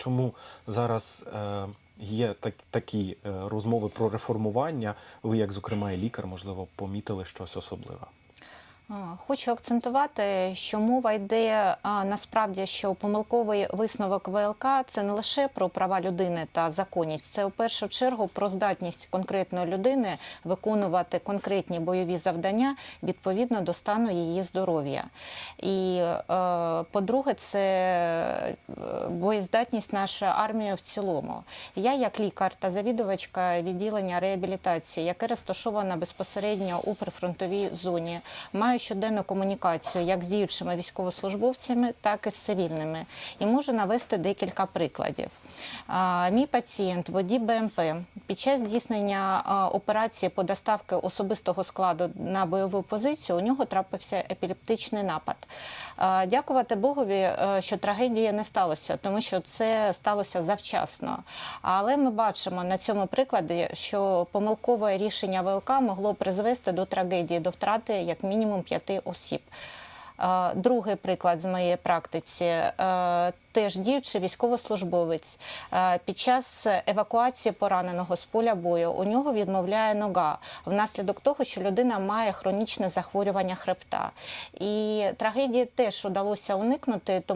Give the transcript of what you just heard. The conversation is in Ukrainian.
чому зараз е, є так, такі е, розмови про реформування? Ви, як зокрема, і лікар, можливо, помітили щось особливе? Хочу акцентувати, що мова йде а, насправді, що помилковий висновок ВЛК це не лише про права людини та законність, це у першу чергу про здатність конкретної людини виконувати конкретні бойові завдання відповідно до стану її здоров'я. І, е, по-друге, це е, боєздатність нашої армії в цілому. Я, як лікар та завідувачка відділення реабілітації, яке розташоване безпосередньо у прифронтовій зоні, маю щоденну комунікацію як з діючими військовослужбовцями, так і з цивільними. І можу навести декілька прикладів. Мій пацієнт, водій БМП, під час здійснення операції по доставки особистого складу на бойову позицію у нього трапився епілептичний напад. Дякувати Богові, е, що трагедія не сталося, тому що це сталося завчасно. Але ми бачимо на цьому прикладі, що помилкове рішення ВЛК могло призвести до трагедії, до втрати як мінімум п'яти осіб. Е, Другий приклад з моєї практиці. е, Теж діючий військовослужбовець Е, під час евакуації пораненого з поля бою у нього відмовляє нога внаслідок того, що людина має хронічне захворювання хребта. І трагедії теж удалося уникнути, тому